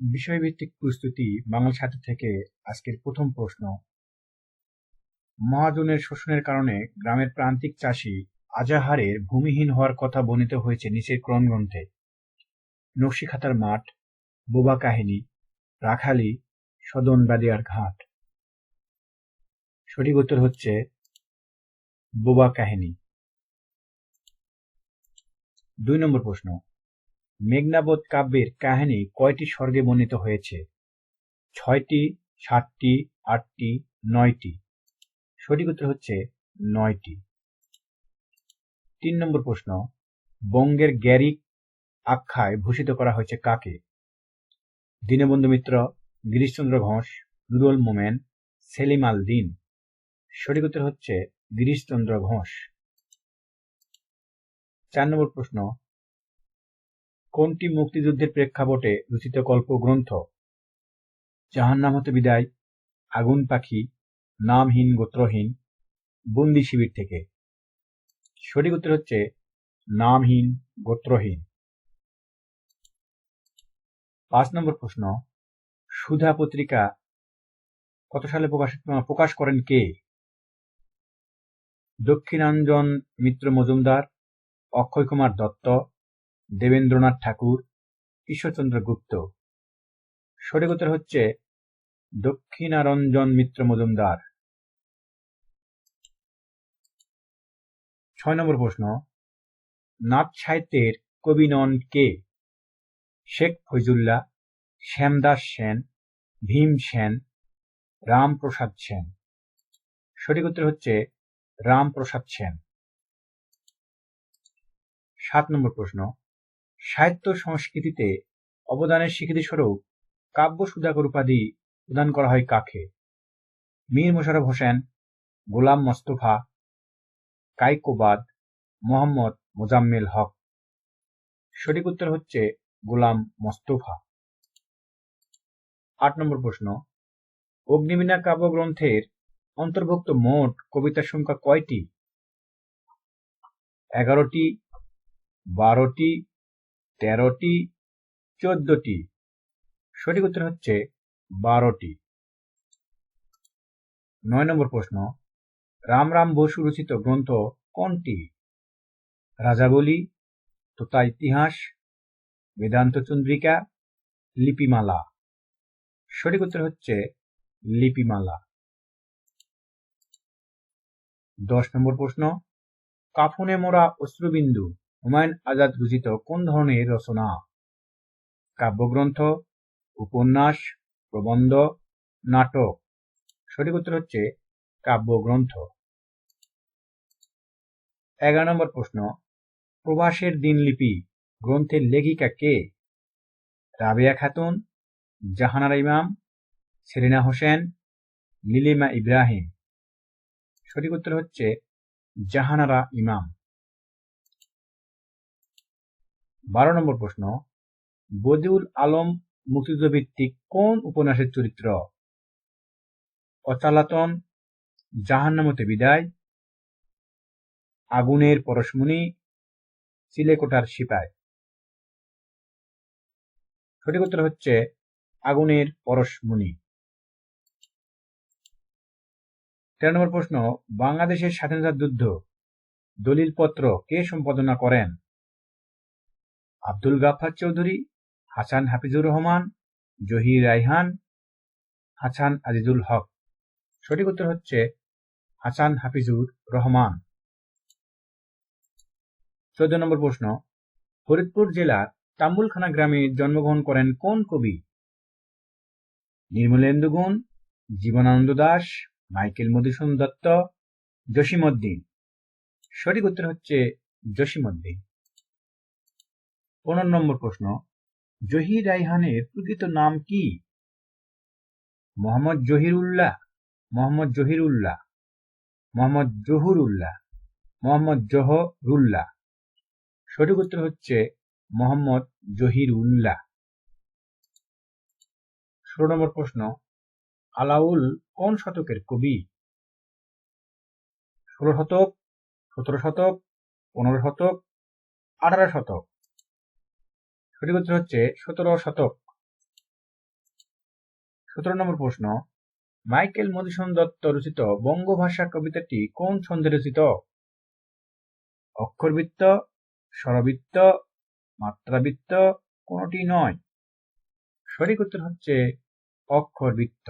বিষয়ভিত্তিক প্রস্তুতি বাংলা সাথে থেকে আজকের প্রথম প্রশ্ন। মহাজনের শোষণের কারণে গ্রামের প্রান্তিক চাষি আজাহারের ভূমিহীন হওয়ার কথা বর্ণিত হয়েছে নিচের ক্রম গ্রন্থে নকশিখাতার মাঠ, বোবা কাহিনী, রাখালি, সদন বাদিয়ার ঘাট। সঠিক উত্তর হচ্ছে বোবা কাহিনী। দুই নম্বর প্রশ্ন। মেঘনাবোধ কাব্যের কাহিনী কয়টি স্বর্গে বর্ণিত হয়েছে? ছয়টি, সাতটি, আটটি, নয়টি। সঠিক উত্তর হচ্ছে নয়টি। তিন নম্বর প্রশ্ন, বঙ্গের গ্যারিক আখ্যায় ভূষিত করা হয়েছে কাকে? দীনবন্ধু মিত্র, গিরিশচন্দ্র ঘোষ নুরুল মোমেন, সেলিম আল দিন। সঠিক উত্তর হচ্ছে গিরিশচন্দ্র ঘোষ। চার নম্বর প্রশ্ন কোনটি মুক্তিযুদ্ধের প্রেক্ষাপটে রচিত গল্প গ্রন্থ জাহান্নাম হতে বিদায়, আগুন পাখি, নামহীন গোত্রহীন, বন্দি শিবির থেকে। সঠিক উত্তর হচ্ছে নামহীন গোত্রহীন। পাঁচ নম্বর প্রশ্ন, সুধা পত্রিকা কত সালে প্রকাশ প্রকাশ করেন কে? দক্ষিণাঞ্জন মিত্র মজুমদার, অক্ষয় কুমার দত্ত দেবেন্দ্রনাথ ঠাকুর, ঈশ্বরচন্দ্র গুপ্ত। সঠিক উত্তর হচ্ছে দক্ষিণারঞ্জন মিত্র মজুমদার। ছয় নম্বর প্রশ্ন নাথ সাহিত্যের কবি নন কে? শেখ ফৈজুল্লাহ, শ্যামদাস সেন, ভীম সেন, রামপ্রসাদ সেন। সঠিক উত্তর হচ্ছে রামপ্রসাদ সেন। সাত নম্বর প্রশ্ন সাহিত্য সংস্কৃতিতে অবদানের স্বীকৃতিস্বরূপ কাব্য সুধাকর উপাধি প্রদান করা হয় কাকে? মীর মোশারফ হোসেন, গোলাম মোস্তফা কাইকোবাদ মোহাম্মদ মোজাম্মেল হক। সঠিক উত্তর হচ্ছে গোলাম মোস্তফা। আট নম্বর প্রশ্ন অগ্নিবীণা কাব্যগ্রন্থের অন্তর্ভুক্ত মোট কবিতার সংখ্যা কয়টি? এগারোটি, বারোটি তেরোটি, চোদ্দটি। সঠিক উত্তর হচ্ছে বারোটি। নয় নম্বর প্রশ্ন, রাম রাম বসু রচিত গ্রন্থ কোনটি? রাজাবলী তোতা ইতিহাস, বেদান্ত চন্দ্রিকা, লিপিমালা। সঠিক উত্তর হচ্ছে লিপিমালা। দশ নম্বর প্রশ্ন, কাফনে মোড়া অশ্রুবিন্দু। হুমায়ুন আজাদ রচিত কোন ধরনের রচনা? কাব্যগ্রন্থ, উপন্যাস, প্রবন্ধ, নাটক? সঠিক উত্তর হচ্ছে কাব্যগ্রন্থ। এগারো নম্বর প্রশ্ন প্রবাসের দিনলিপি গ্রন্থের লেখিকা কে? রাবেয়া খাতুন, জাহানারা ইমাম, সেলিনা হোসেন, লিলিমা ইব্রাহিম। সঠিক উত্তর হচ্ছে জাহানারা ইমাম। বারো নম্বর প্রশ্ন, বদিউল আলম মুক্তিযুদ্ধ ভিত্তিক কোন উপন্যাসের চরিত্র? অচালাতন, জাহান্নামতে বিদায়, আগুনের পরশমণি চিলেকোটার সিপাই। সঠিক উত্তর হচ্ছে আগুনের পরশমণি। তেরো নম্বর প্রশ্ন, বাংলাদেশের স্বাধীনতা যুদ্ধ, দলিলপত্র কে সম্পাদনা করেন? আব্দুল গাফার চৌধুরী, হাসান হাফিজুর রহমান জহি রাইহান হাসান আজিজুল হক। সঠিক উত্তর হচ্ছে হাসান হাফিজুর রহমান। চোদ্দ নম্বর প্রশ্ন, ফরিদপুর জেলার তাম্বুলখানা গ্রামে জন্মগ্রহণ করেন কোন কবি? নির্মলেন্দু গুণ জীবনানন্দ দাস, মাইকেল মধুসূদন দত্ত, জসিমউদ্দিন। সঠিক উত্তর হচ্ছে জসিমউদ্দিন। পনেরো নম্বর প্রশ্ন, জহির রাইহানের প্রকৃত নাম কি? মোহাম্মদ জহির উল্লাহ মোহাম্মদ জহির উল্লাহ মোহাম্মদ জহুর উল্লাহ মোহাম্মদ জহরুল্লাহ। সঠিক উত্তর হচ্ছে মোহাম্মদ জহির উল্লাহ ষোলো নম্বর প্রশ্ন, আলাউল কোন শতকের কবি? ষোলো শতক, সতেরো শতক, পনেরো শতক, আঠারো শতক। সঠিক উত্তর হচ্ছে সতেরো শতক। সতেরো নম্বর প্রশ্ন, মাইকেল মধুসূদন দত্ত রচিত বঙ্গভাষা কবিতাটি কোন ছন্দে রচিত? অক্ষরবৃত্ত, স্বরবৃত্ত, মাত্রাবৃত্ত, কোনটি নয়। সঠিক উত্তর হচ্ছে অক্ষরবৃত্ত।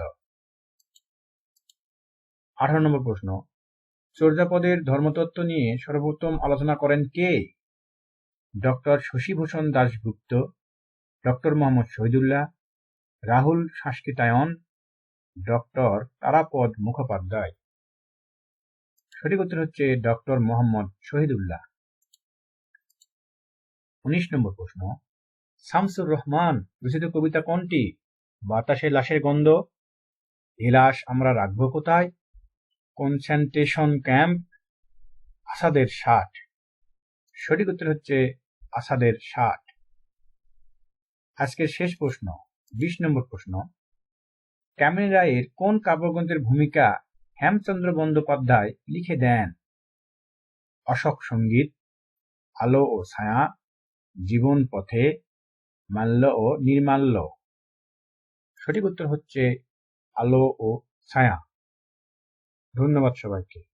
আঠারো নম্বর প্রশ্ন চর্যাপদের ধর্মতত্ত্ব নিয়ে সর্বোত্তম আলোচনা করেন কে? Doctor Shashibhushan Dasgupta, doctor Muhammad Shahidullah, Rahul Sankrityayan, doctor Tarapada Mukhopadhyay. সঠিক উত্তর হচ্ছে ডক্টর মোহাম্মদ শহীদুল্লাহ। উনিশ নম্বর প্রশ্ন, শামসুর রহমান রচিত কবিতা কোনটি? বাতাসে লাশের গন্ধ। হিলাস আমরা রাখব কোথায়? কনসেন্ট্রেশন ক্যাম্প, আসাদের ষাট। সঠিক উত্তর হচ্ছে আসাদের ষাট। আজকের শেষ প্রশ্ন, বিশ নম্বর প্রশ্ন। কামিনী রায়ের কোন কাব্যগ্রন্থের ভূমিকা হেমচন্দ্র বন্দ্যোপাধ্যায় লিখে দেন? অশোক সংগীত, আলো ও ছায়া, জীবন পথে, মাল্য ও নির্মাল্য। সঠিক উত্তর হচ্ছে আলো ও ছায়া। ধন্যবাদ সবাইকে।